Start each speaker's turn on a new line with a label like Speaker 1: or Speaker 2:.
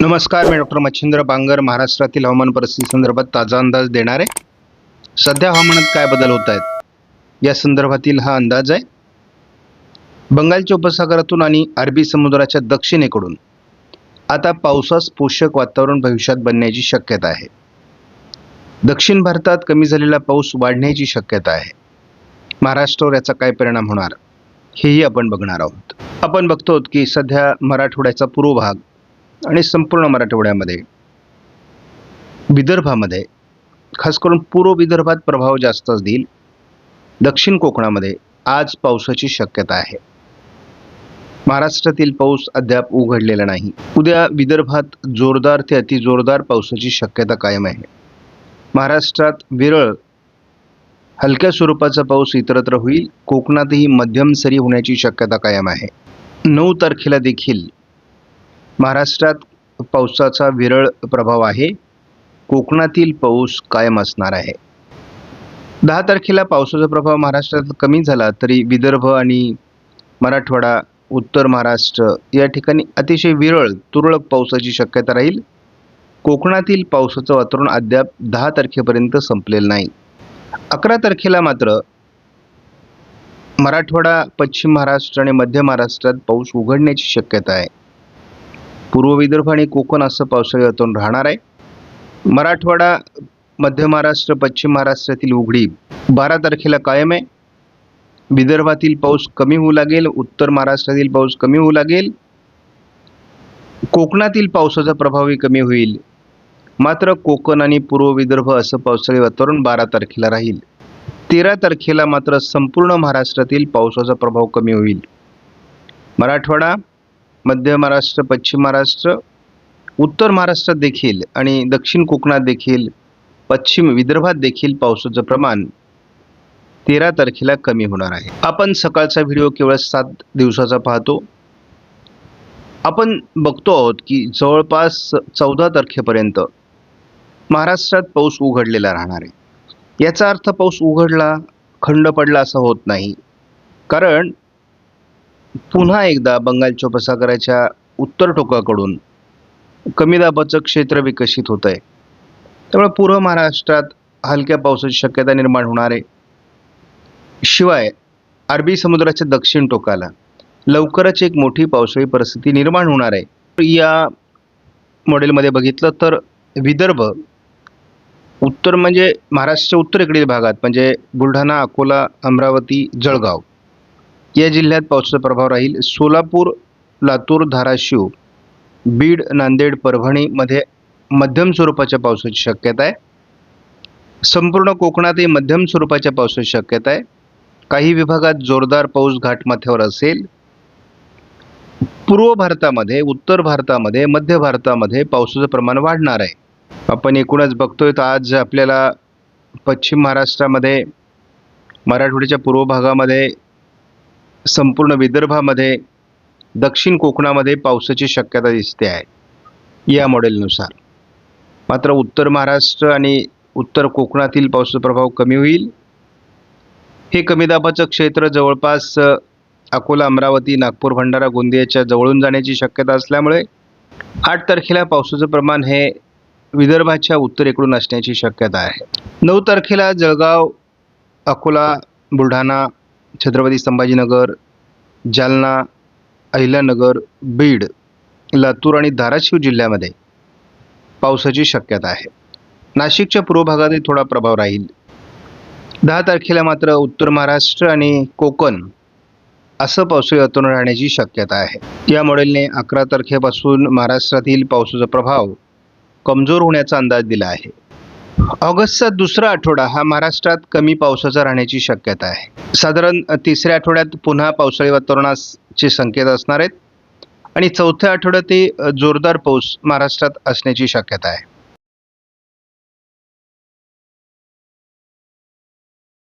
Speaker 1: नमस्कार मी डॉक्टर मच्छिंद्र बांगर महाराष्ट्रातील हवामान परिस्थिती संदर्भात ताजा अंदाज देणार. आहे सध्या हवामानात काय बदल होत आहेत? या संदर्भातील हा अंदाज आहे. बंगालच्या उपसागरातून आणि अरबी समुद्राच्या दक्षिणेकडून आता पावसास पोषक वातावरण भविष्यात बनण्याची शक्यता आहे. दक्षिण भारतात कमी झालेला पाऊस वाढण्याची शक्यता आहे. महाराष्ट्रावर याचा काय परिणाम होणार हेही आपण बघणार आहोत. आपण बघतो की सध्या मराठवाड्याचा पूर्व भाग आणि संपूर्ण मराठवाड्यामध्ये विदर्भामध्ये खास करून पूर्व विदर्भात प्रभाव जास्तच देईल दक्षिण कोकणामध्ये आज पावसाची शक्यता आहे. महाराष्ट्रातील पाऊस अद्याप उघडलेला नाही. उद्या विदर्भात जोरदार ते अतिजोरदार पावसाची शक्यता कायम आहे. महाराष्ट्रात विरळ हलक्या स्वरूपाचा पाऊस इतरत्र होईल कोकणातही मध्यम सरी होण्याची शक्यता कायम आहे. नऊ तारखेला देखील महाराष्ट्रात पावसाचा विरळ प्रभाव आहे. कोकणातील पाऊस कायम असणार आहे. दहा तारखेला पावसाचा प्रभाव महाराष्ट्रात कमी झाला तरी विदर्भ आणि मराठवाडा उत्तर महाराष्ट्र या ठिकाणी अतिशय विरळ तुरळक पावसाची शक्यता राहील. कोकणातील पावसाचं वातावरण अद्याप दहा तारखेपर्यंत संपलेलं नाही. अकरा तारखेला मात्र मराठवाडा पश्चिम महाराष्ट्र आणि मध्य महाराष्ट्रात पाऊस उघडण्याची शक्यता आहे. पूर्व विदर्भ आणि कोकण असं पावसाळी वातावरण राहणार आहे. मराठवाडा मध्य महाराष्ट्र पश्चिम महाराष्ट्रातील उघडी बारा तारखेला कायम आहे. विदर्भातील पाऊस कमी होऊ लागेल उत्तर महाराष्ट्रातील पाऊस कमी होऊ लागेल. कोकणातील पावसाचा प्रभावही कमी होईल. मात्र कोकण आणि पूर्व विदर्भ असं पावसाळी वातावरण बारा तारखेला राहील. तेरा तारखेला मात्र संपूर्ण महाराष्ट्रातील पावसाचा प्रभाव कमी होईल. मराठवाडा मध्य महाराष्ट्र पश्चिम महाराष्ट्र उत्तर महाराष्ट्रात देखील आणि दक्षिण कोकणात देखील पश्चिम विदर्भात देखील पावसाचं प्रमाण तेरा तारखेला कमी होणार आहे. आपण सकाळचा व्हिडिओ केवळ सात दिवसाचा पाहतो. आपण बघतो आहोत की जवळपास चौदा तारखेपर्यंत महाराष्ट्रात पाऊस उघडलेला राहणार आहे. याचा अर्थ पाऊस उघडला खंड पडला असा होत नाही. कारण पुन्हा एकदा बंगालच्या उपसागराच्या उत्तर टोकाकडून कमी दाबाचं क्षेत्र विकसित होत आहे त्यामुळे पूर्व महाराष्ट्रात हलक्या पावसाची शक्यता निर्माण होणार आहे. शिवाय अरबी समुद्राच्या दक्षिण टोकाला लवकरच एक मोठी पावसाळी परिस्थिती निर्माण होणार आहे. या मॉडेलमध्ये बघितलं तर विदर्भ उत्तर म्हणजे महाराष्ट्राच्या उत्तरेकडील भागात म्हणजे बुलढाणा अकोला अमरावती जळगाव. या जिल्ह्यात पावसाचा प्रभाव राहील. सोलापूर लातूर धाराशिव बीड नांदेड परभणीमध्ये मध्यम स्वरूपाच्या पावसाची शक्यता आहे. संपूर्ण कोकणातही मध्यम स्वरूपाच्या पावसाची शक्यता आहे. काही विभागात जोरदार पाऊस घाटमाथ्यावर असेल. पूर्व भारतामध्ये उत्तर भारतामध्ये मध्य भारतामध्ये पावसाचं प्रमाण वाढणार आहे. आपण एकूणच बघतोय तर आज आपल्याला पश्चिम महाराष्ट्रामध्ये मराठवाड्याच्या पूर्व भागामध्ये संपूर्ण विदर्भामध्ये दक्षिण कोकणामध्ये पावसाची शक्यता दिसते आहे या मॉडेलनुसार मात्र उत्तर महाराष्ट्र आणि उत्तर कोकणातील पावसाचा प्रभाव कमी होईल. हे कमी दाबाचं क्षेत्र जवळपास अकोला अमरावती नागपूर भंडारा गोंदियाच्या जवळून जाण्याची शक्यता असल्यामुळे आठ तारखेला पावसाचं प्रमाण हे विदर्भाच्या उत्तरेकडून असण्याची शक्यता आहे. नऊ तारखेला जळगाव अकोला बुलढाणा छत्रपती संभाजीनगर जालना अहिल्यानगर बीड लातूर आणि धाराशिव जिल्ह्यामध्ये पावसाची शक्यता आहे. नाशिकच्या पूर्व भागातही थोडा प्रभाव राहील. दहा तारखेला मात्र उत्तर महाराष्ट्र आणि कोकण असं पावसाळी वातावरण राहण्याची शक्यता आहे. या मॉडेलने अकरा तारखेपासून महाराष्ट्रातील पावसाचा प्रभाव कमजोर होण्याचा अंदाज दिला आहे. ऑगस्टचा दुसरा आठवडा हा महाराष्ट्रात कमी पावसाचा राहण्याची शक्यता आहे. साधारण तिसऱ्या आठवड्यात पुन्हा पावसाळी वातावरणाचे संकेत असणार आहेत. आणि चौथ्या आठवड्यातही अ, जोरदार पाऊस महाराष्ट्रात असण्याची शक्यता आहे.